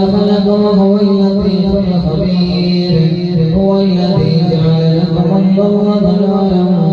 خلق وهو اللطيف الخبير هو الذي جعل لكم الضوء ضلالا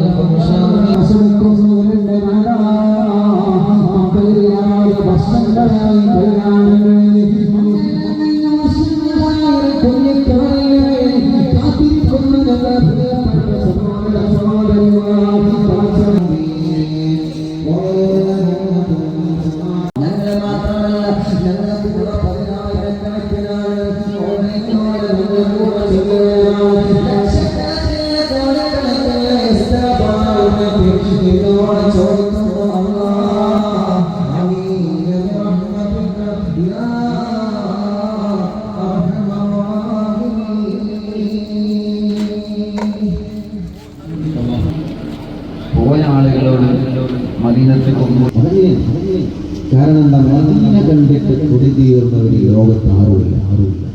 കാരണം എന്താ? മദീന കണ്ടിട്ട് കൊടി തീർന്നവർ ലോകത്ത് ആരുമില്ല ആരുമില്ല.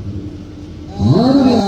ആരുമില്ല.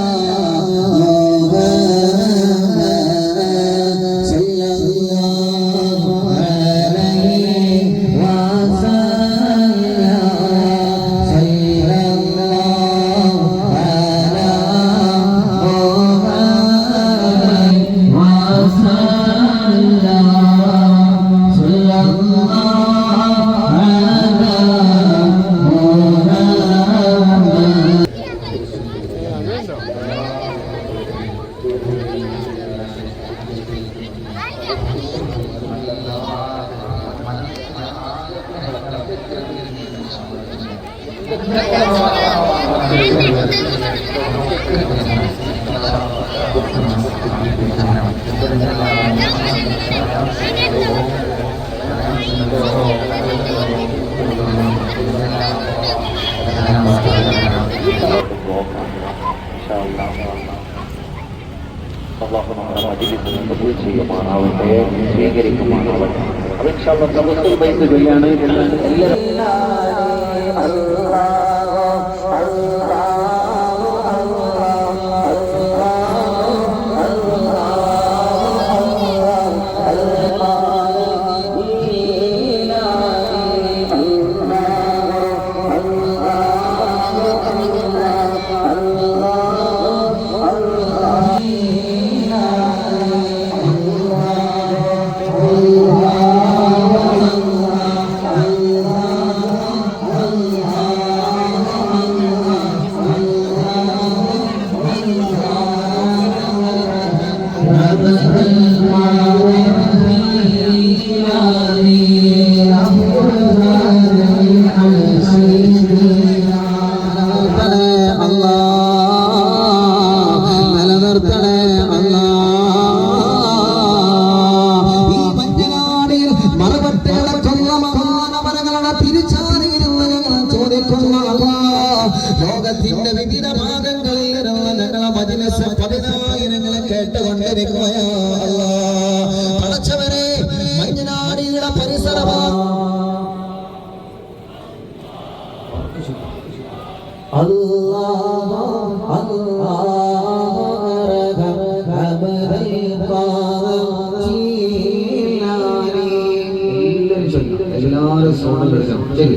Allahumma rabbi bi kulli shay'in wa ma'alahu wa yaghfiru lana ഇൻഷാല്ലാ തവസ്സുൽ ബൈത്ത് ചൊല്ലാണ് എല്ലാവരും Allah. എല്ലാവരും സോണം എടുക്കണം ശരി.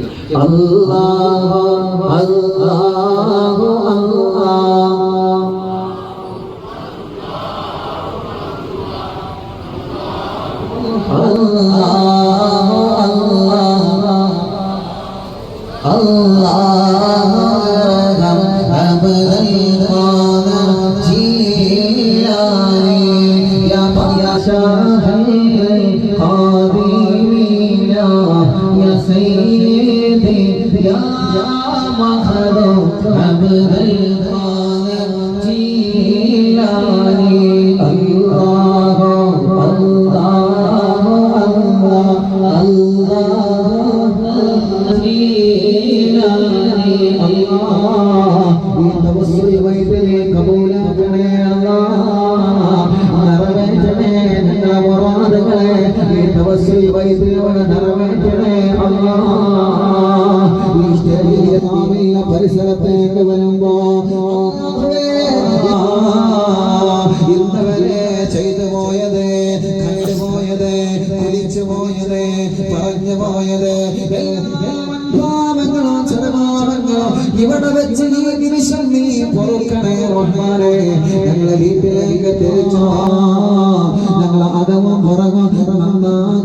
يا مخلوق عبد القادر جيلاني الله الله الله الله കബൂലാക്കണേ നിറവേറ്റണേ ഞങ്ങളെ മുറാദുകളെ ഈ തവസ്സിൽ വൈദ്യുതിയോടെ പരിസരത്തേക്ക് വരുമ്പോ ഇന്നവരെ ചെയ്തു പോയത് കണ്ടു പോയത് കുലിച്ചു പോയത് പറഞ്ഞു പോയത് ഇവിടെ വെച്ച് ഈ നിമിഷം നീ പൊറുക്കണേ റഹ്മാനെ. ഞങ്ങളെ വീട്ടിലേക്ക് തിരിച്ചോ. ഞങ്ങളെ അകവും പുറകും നന്നാക്കണേ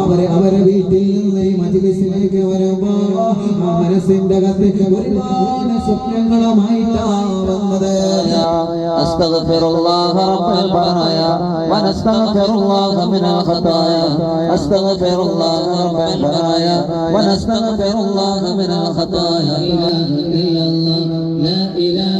അവരെ അവരെ വീട്ടിൽ നിന്ന് ഈ മജിലിസിലേക്ക് വരുമ്പോ ആ മനസ്സിന്റെ അകത്ത് ഒരുപാട് സ്വപ്നങ്ങളുമായിട്ടാ വന്നത് أستغفر الله رب البرايا ونستغفر الله من الخطايا أستغفر الله رب البرايا ونستغفر الله من الخطايا لا إله إلا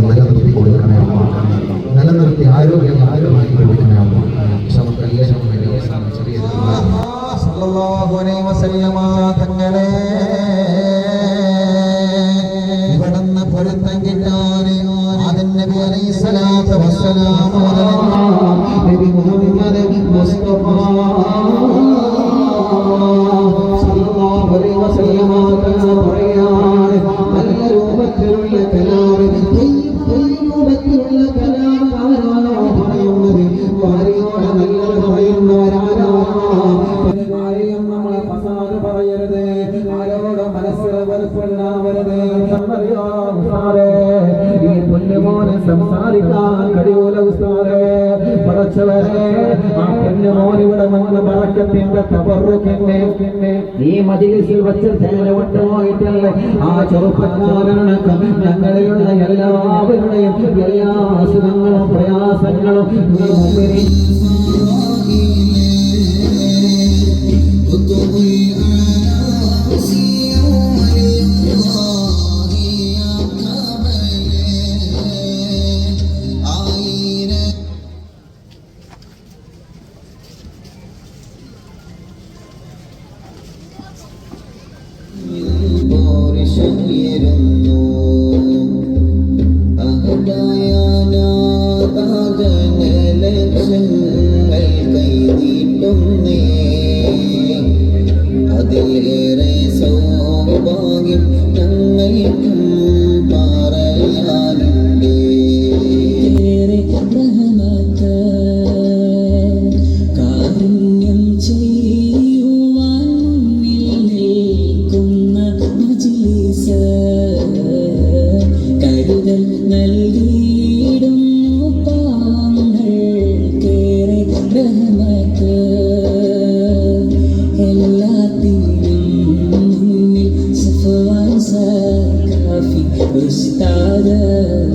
നിലനിർത്തി കൊടുക്കണേ അമ്മ നിലനിർത്തി ആരോഗ്യം ആരോഗ്യമാക്കി കൊടുക്കണേ അമ്മ നമുക്ക് എല്ലാവരും വേണ്ടി അവസാനം ചെറിയ തങ്ങളെ ഉസ്താദേ ഈ പൊന്നുമോനെ സംസാരിക്കാൻ കഴിയൂല ഉസ്താദേ. പടച്ചവരെ ആ പൊന്നുമോൻ ഇവിടെ വന്ന് പറക്കത്തിന്റെ തബറുക്കിന്നെ ഈ മജിലിസിൽ വെച്ച് ചേല വിട്ടുപോയിട്ടല്ലേ ആ ചെറുപ്പക്കാരനടക്കം ഞങ്ങളിലുള്ള എല്ലാവരുടെയും എല്ലാ അസുഖങ്ങളും പ്രയാസങ്ങളും നീ 大的